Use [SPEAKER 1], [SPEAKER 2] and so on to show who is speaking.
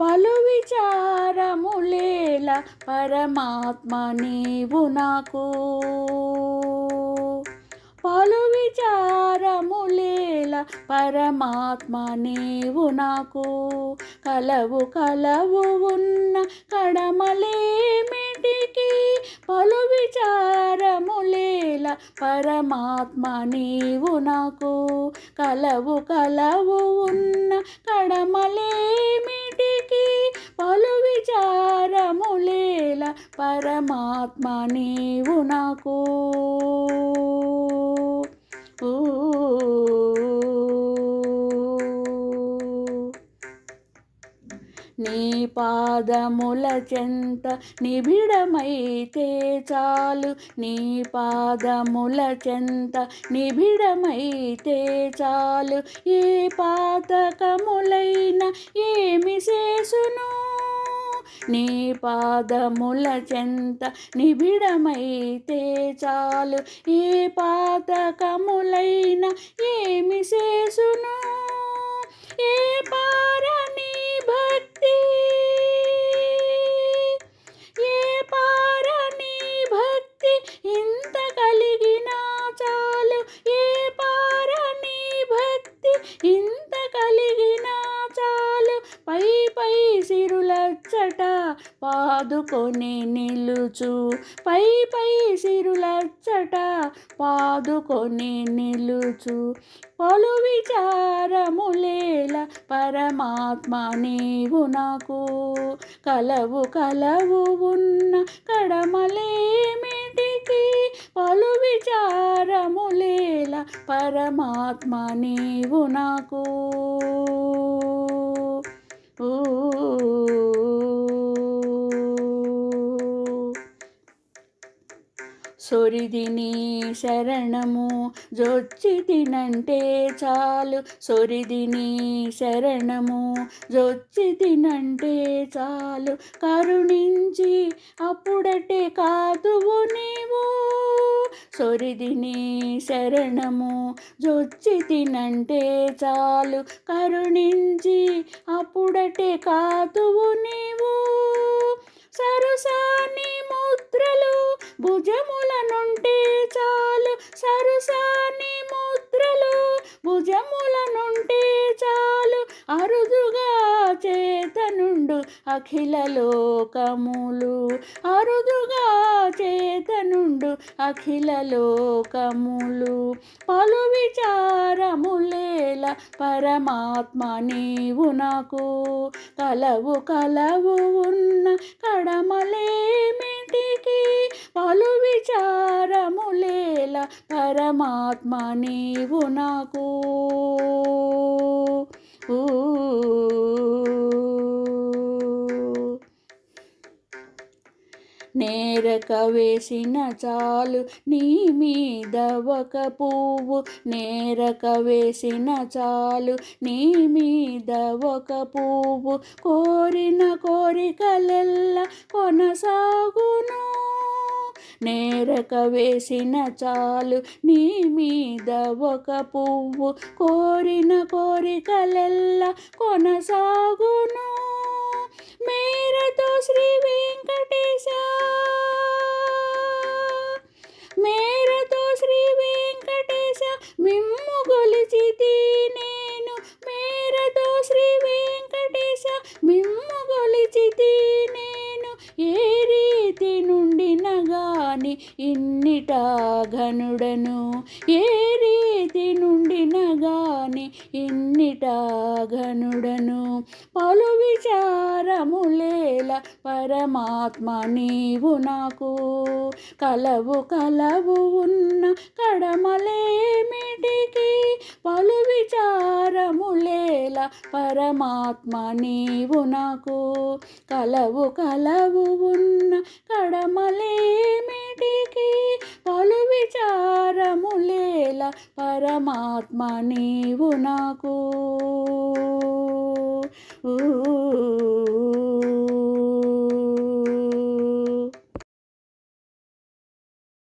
[SPEAKER 1] పలు విచారములేల పరమాత్మ నీవు నాకు. పలు విచారములేల పరమాత్మ నీవు నాకు. కలవు కలవు ఉన్న కడమలేమిటికి పలు విచారములేల పరమాత్మ నీవు నాకు. కలవు కలవు ఉన్న కడమలేమి పరమాత్మ నీవు నాకు. నీ పాదముల చెంత నిబిడమైతే చాలు. నీ పాదముల చెంత నిబిడమైతే చాలు. ఏ పాతకములైన ఏమి చేసును? నీ పాదముల చెంత నిబిడమైతే చాలు. ఏ పాతకములైన ఏమి చేసును? ఏ పారని భక్తి? ఏ పారని భక్తి ఇంత కలిగినా చాలు? ఏ పారని భక్తి ఇంత కలిగినా చాలు? పై పై సిరులచ్చట పాదుకొని నిలుచు. పై పై సిరులచ్చట పాదుకొని నిలుచు. పలు విచారములేల పరమాత్మ నీవు నాకు. కలవు కలవు ఉన్న కడమలేమిటికి? పలు విచారములేల పరమాత్మ నీవు నాకు. సొరిదిని శరణము జొచ్చి తినంటే చాలు. సొరిదిని శరణము జొచ్చి తినంటే చాలు. కరుణించి అప్పుడటే కాదువు నీవు. సొరిదిని శరణము జొచ్చి తినంటే చాలు. కరుణించి అప్పుడటే కాదువు నీవు. సరసాని ముద్రలు భుజముల నుంటే చాలు సరసాని ముద్రలు భుజముల నుంటే చాలు అరుదుగా చేతనుండు అఖిల లోకములు. అరుదుగా చేతనుండు అఖిల లోకములు. పలు విచారములేల పరమాత్మ నీవు నాకు కలవు కలవు ఉన్న ఆత్మ నీవు నాకు. ఊ. నేరక వేసిన చాలు నీ మీద ఒక పువ్వు. నేరక వేసిన చాలు నీ మీద ఒక పువ్వు. కోరిన కోరికలెల్ల కొనసాగును. నేరక వేసిన చాలు నీ మీద ఒక పువ్వు. కోరిన కోరికలెల్లా కొనసాగును. మేరతో శ్రీ వెంకట ఎన్నిటా ఘనుడను ఏ రీతి నుండినగాని ఎన్నిటా ఇన్నిట ఘనుడను? పలు విచారములేల పరమాత్మ నీవు నాకు. కలవు కలవు ఉన్న కడమలేమిటికి? పలు విచారములేల పరమాత్మ నీవు నాకు. కలవు కలవు ఉన్న ఆత్మ నీవు నాకు. ఊ